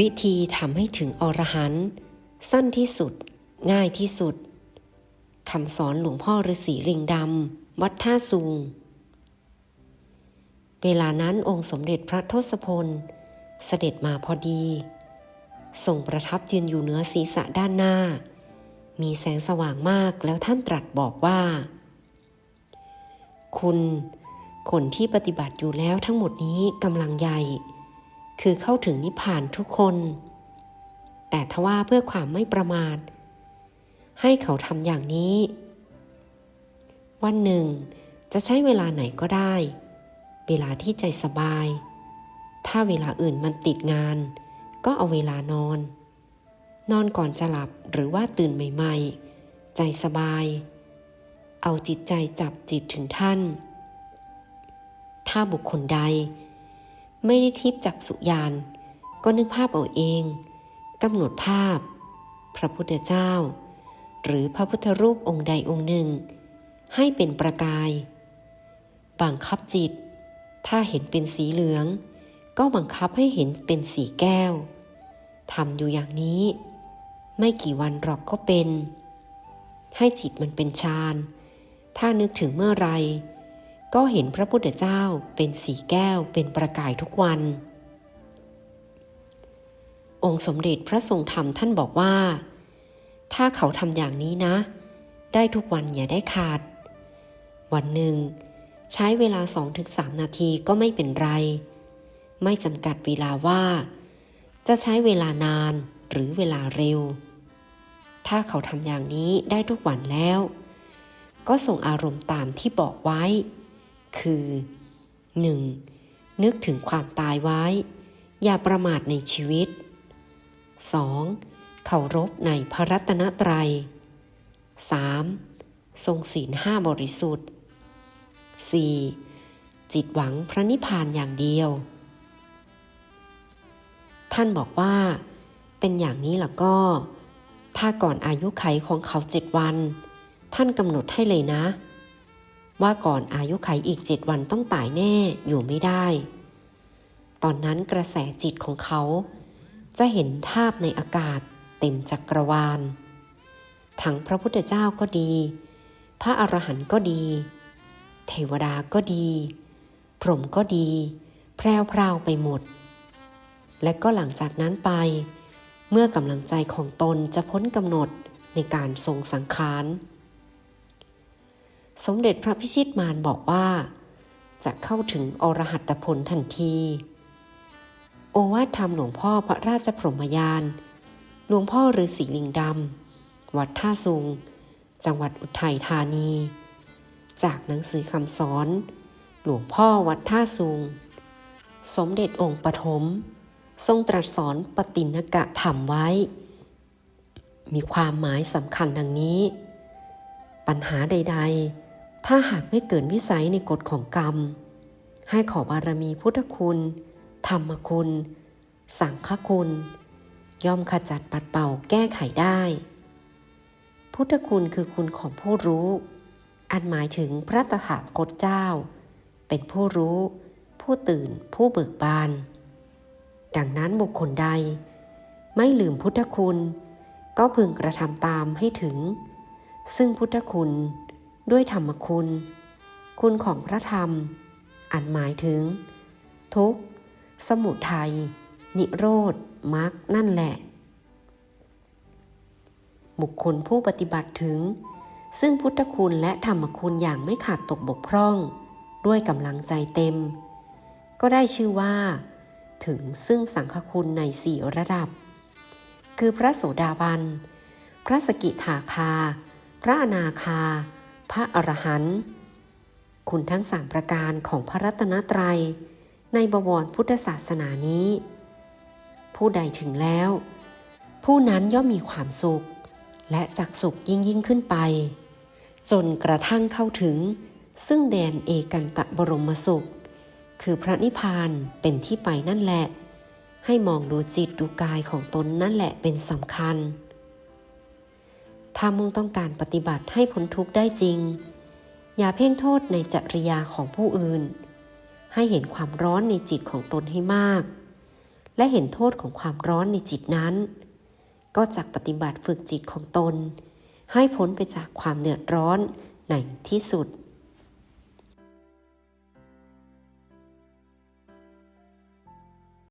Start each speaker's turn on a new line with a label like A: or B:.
A: วิธีทำให้ถึงอรหันต์สั้นที่สุด ง่ายที่สุดคำสอนหลวงพ่อฤาษีลิงดำวัดท่าซุง เวลานั้นองค์สมเด็จพระทศพล เสด็จมาพอดีทรงประทับยืนอยู่เหนือศีรษะด้านหน้า มีแสงสว่างมากแล้วท่านตรัสบอกว่า คุณ คนที่ปฏิบัติอยู่แล้วทั้งหมดนี้กำลังใหญ่ คือเข้าถึงนิพพานทุกคน แต่ทว่าเพื่อความไม่ประมาท ให้เขาทำอย่างนี้ วันหนึ่ง จะใช้เวลาไหนก็ได้ เวลาที่ใจสบาย ถ้าเวลาอื่นมันติดงาน ก็เอาเวลานอน นอนก่อนจะหลับหรือว่าตื่นใหม่ๆ ใจสบาย เอาจิตใจจับจิตถึงท่าน ถ้าบุคคลใด ไม่ได้ทิพจักสุยาน ก็นึกภาพเอาเองกำหนดภาพ พระพุทธเจ้า หรือพระพุทธรูปองค์ใดองค์หนึ่ง ให้เป็นประกายบังคับจิต ถ้าเห็นเป็นสีเหลือง ก็บังคับให้เห็นเป็นสีแก้วทำอยู่อย่างนี้ ไม่กี่วันหรอกก็เป็น ให้จิตมันเป็นฌานถ้านึกถึงเมื่อไร ก็เห็นพระพุทธเจ้าเป็นสีแก้วเป็นประกายทุกวัน องค์สมเด็จพระทรงธรรมท่านบอกว่า ถ้าเขาทำอย่างนี้นะ ได้ทุกวันอย่าได้ขาด วันหนึ่ง ใช้เวลา 2-3 นาทีก็ไม่เป็นไร ไม่จำกัดเวลาว่า จะใช้เวลานานหรือเวลาเร็ว ถ้าเขาทำอย่างนี้ได้ทุกวันแล้วก็ส่งอารมณ์ตามที่บอกไว้ คือ 1. นึกถึงความตายไว้ อย่าประมาทในชีวิต 2. เคารพในพระรัตนตรัย 3. ทรงศีลห้าบริสุทธิ์ 4. จิตหวังพระนิพพานอย่างเดียว ท่านบอกว่า เป็นอย่างนี้ล่ะก็ ถ้าก่อนอายุไขของเขาเจ็ดวัน ท่านกำหนดให้เลยนะ ว่าก่อนอายุไขอีกเจ็ดวันต้องตายแน่อยู่ไม่ได้ ตอนนั้นกระแสจิตของเขา จะเห็นภาพในอากาศเต็มจักรวาล ทั้งพระพุทธเจ้าก็ดี พระอรหันต์ก็ดี เทวดาก็ดี พรหมก็ดี แพรวพราวไปหมด และก็หลังจากนั้นไป เมื่อกำลังใจของตนจะพ้นกำหนดในการทรงสังขาร สมเด็จพระพิชิตมารบอกว่า จะเข้าถึงอรหัตผลทันที โอวาทธรรมหลวงพ่อพระราชพรหมยาน หลวงพ่อฤาษีลิงดำ วัดท่าซุง จังหวัดอุทัยธานี จากหนังสือคำสอน หลวงพ่อวัดท่าซุง สมเด็จองค์ปฐมทรงตรัสสอนปฏินกะธรรมไว้ มีความหมายสำคัญดังนี้ ปัญหาใด ๆ ถ้าหากไม่เกินวิสัยในกฎของกรรม ให้ขอบารมีพุทธคุณ ธรรมคุณ สังฆคุณ ย่อมขจัดปัดเป่าแก้ไขได้ พุทธคุณคือคุณของผู้รู้ อันหมายถึงพระตถาคตเจ้า เป็นผู้รู้ ผู้ตื่นผู้เบิกบาน ดังนั้นบุคคลใด ไม่ลืมพุทธคุณ ก็พึงกระทำตามให้ถึง ซึ่งพุทธคุณ ด้วยธรรมคุณ คุณของพระธรรม อันหมายถึง ทุกข์ สมุทัย นิโรธมรรคนั่นแหละ บุคคลผู้ปฏิบัติถึง ซึ่งพุทธคุณและธรรมคุณอย่างไม่ขาดตกบกพร่อง ด้วยกำลังใจเต็ม ก็ได้ชื่อว่า ถึงซึ่งสังฆคุณในสี่ระดับ คือพระโสดาบัน พระสกิทาคา พระอนาคา พระอรหันต์คุณทั้งสามประการของพระรัตนตรัย ในบวรพุทธศาสนานี้ ผู้ใดถึงแล้ว ผู้นั้นย่อมมีความสุข และจักสุขยิ่งยิ่งขึ้นไป จนกระทั่งเข้าถึง ซึ่งแดนเอกันตะบรมสุข คือพระนิพพานเป็นที่ไปนั่นแหละ ให้มองดูจิตดูกายของตนนั่นแหละเป็นสำคัญ ถ้ามุ่งต้องการปฏิบัติให้พ้นทุกข์ได้จริง อย่าเพ่งโทษในจริยาของผู้อื่น ให้เห็นความร้อนในจิตของตนให้มาก และเห็นโทษของความร้อนในจิตนั้น ก็จักปฏิบัติฝึกจิตของตน ให้พ้นไปจากความเดือดร้อนในที่สุด